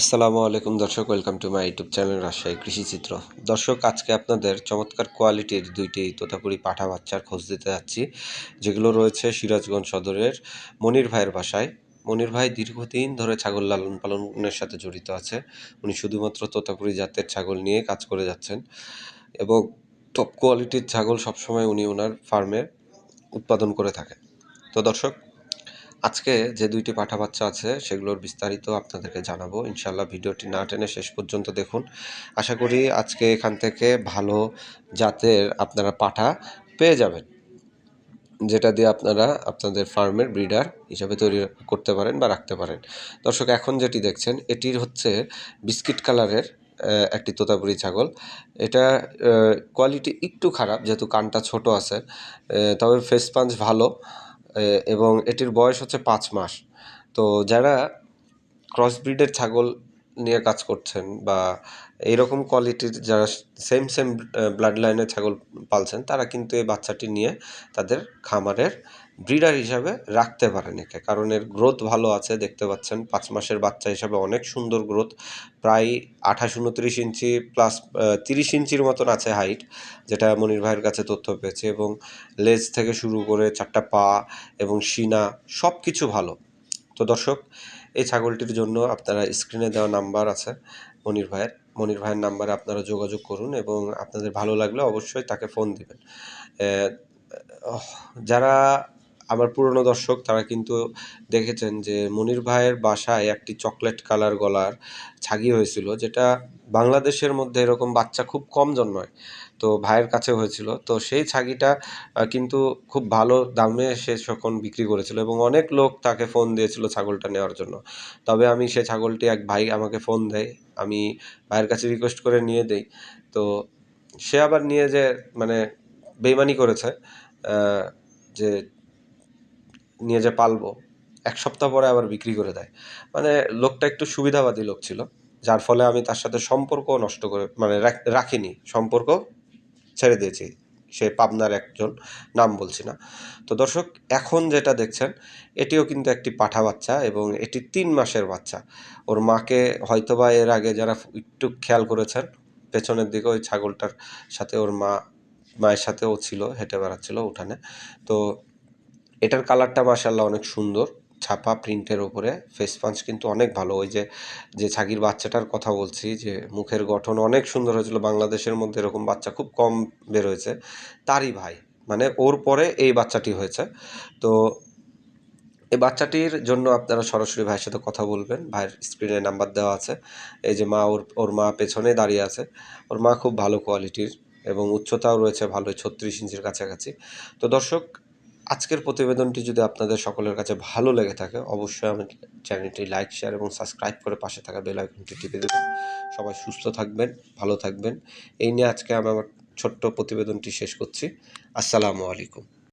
আসসালামু আলাইকুম দর্শক, welcome to my YouTube channel Rajshahi Krishi Chitra. দর্শক, আজকে আপনাদের চমৎকার কোয়ালিটির দুইটি তোতাপুরি পাঠা বাচ্চার খোঁজ দিতে যাচ্ছি, যেগুলো রয়েছে সিরাজগঞ্জ সদরের মনির ভাইয়ের বাসায়। মনির ভাই দীর্ঘদিন ধরে ছাগল লালন পালনের সাথে জড়িত আছে। উনি শুধুমাত্র তোতাপুরি জাতের ছাগল নিয়ে কাজ করে যাচ্ছেন এবং টপ কোয়ালিটির ছাগল সবসময় উনি ওনার ফার্মে উৎপাদন করে থাকেন। তো দর্শক আজকে যে দুইটি পাঠা বাচ্চা আছে, সেগুলোর বিস্তারিত আপনাদেরকে জানাব। ইনশাল্লাহ ভিডিওটি না টেনে শেষ পর্যন্ত দেখুন। আশা করি আজকে এখান থেকে ভালো জাতের আপনারা পাঠা পেয়ে যাবেন, যেটা দিয়ে আপনারা আপনাদের ফার্মের ব্রিডার হিসাবে তৈরি করতে পারেন বা রাখতে পারেন। দর্শক, এখন যেটি দেখছেন, এটির হচ্ছে বিস্কিট কালারের একটি তোতাপুরি ছাগল। এটা কোয়ালিটি একটু খারাপ, যেহেতু কানটা ছোট আছে তবে ফেস পাঞ্চ ভালো। এবং এটির বয়স হচ্ছে পাঁচ মাস। তো যারা ক্রস ব্রিডের ছাগল নিয়ে কাজ করছেন বা এইরকম কোয়ালিটির যারা সেম সেম ব্লাড লাইনের ছাগল পালছেন, তারা কিন্তু এই বাচ্চাটি নিয়ে তাদের খামারের ব্রিডার হিসাবে রাখতে পারেন একে। কারণ এর গ্রোথ ভালো আছে, দেখতে পাচ্ছেন। পাঁচ মাসের বাচ্চা হিসাবে অনেক সুন্দর গ্রোথ প্রায় আঠাশ উনত্রিশ ইঞ্চি প্লাস তিরিশ ইঞ্চির মতন আছে হাইট যেটা মনির ভাইয়ের কাছে তথ্য পেয়েছে। এবং লেজ থেকে শুরু করে চারটা পা এবং শিনা সব কিছু ভালো। তো দর্শক, এই ছাগলটির জন্য আপনারা স্ক্রিনে দেওয়া নাম্বার আছে মনির ভাইয়ের। মনির ভাইয়ের নাম্বারে আপনারা যোগাযোগ করুন এবং আপনাদের ভালো লাগলে অবশ্যই তাকে ফোন দিবেন। যারা আমার পুরনো দর্শক তারা কিন্তু দেখেছেন যে মনির ভাইয়ের বাসায় একটি চকলেট কালার গলার ছাগি হয়েছিল, যেটা বাংলাদেশের মধ্যে এরকম বাচ্চা খুব কম জন্মায়, তো ভাইয়ের কাছে হয়েছিল। তো সেই ছাগিটা কিন্তু খুব ভালো দামে সে তখন বিক্রি করেছিল এবং অনেক লোক তাকে ফোন দিয়েছিল ছাগলটা নেওয়ার জন্য। তবে আমি সে ছাগলটি এক ভাই আমাকে ফোন দেয়, আমি ভাইয়ের কাছে রিকোয়েস্ট করে নিয়ে দেই। তো সে আবার নিয়ে যে মানে বেইমানি করেছে যে নিয়ে যে পালবো, এক সপ্তাহ পরে আবার বিক্রি করে দেয়। মানে লোকটা একটু সুবিধাবাদী লোক ছিল, যার ফলে আমি তার সাথে সম্পর্ক নষ্ট করে মানে রাখিনি, সম্পর্ক ছেড়ে দিয়েছি। সে পাবনার একজন, নাম বলছি না। তো দর্শক, এখন যেটা দেখছেন, এটিও কিন্তু একটি পাঠা বাচ্চা এবং এটি তিন মাসের বাচ্চা। ওর মাকে হয়তোবা এর আগে যারা একটু খেয়াল করেছেন, পেছনের দিকে ওই ছাগলটার সাথে ওর মা, মায়ের সাথেও ছিল, হেঁটে বেড়াচ্ছিল উঠানে। তো এটার কালারটা মাসাল্লাহ অনেক সুন্দর। ছাপা প্রিন্টের ওপরে ফেস পাঞ্চ কিন্তু অনেক ভালো। ওই যে যে ছাগির বাচ্চাটার কথা বলছি, যে মুখের গঠন অনেক সুন্দর হয়েছিল। বাংলাদেশের মধ্যে এরকম বাচ্চা খুব কম বের হয়েছে তারই ভাই। মানে ওর পরে এই বাচ্চাটি হয়েছে। তো এই বাচ্চাটির জন্য আপনারা সরাসরি ভাইয়ের সাথে কথা বলবেন। ভাইয়ের স্ক্রিনে নাম্বার দেওয়া আছে। এই যে মা ওর ওর মা পেছনে দাঁড়িয়ে আছে। ওর মা খুব ভালো কোয়ালিটির এবং উচ্চতাও রয়েছে ভালো ছত্রিশ ইঞ্চির কাছাকাছি। তো দর্শক আজকের প্রতিবেদনটি যদি আপনাদের সকলের কাছে ভালো লেগে থাকে, অবশ্যই আমি চ্যানেলটি লাইক, শেয়ার এবং সাবস্ক্রাইব করে পাশে থাকা বেল আইকনটি টিপে দেবেন। সবাই সুস্থ থাকবেন, ভালো থাকবেন। এই নিয়ে আজকে আমি আমার ছোট্ট প্রতিবেদনটি শেষ করছি। আসসালামু আলাইকুম।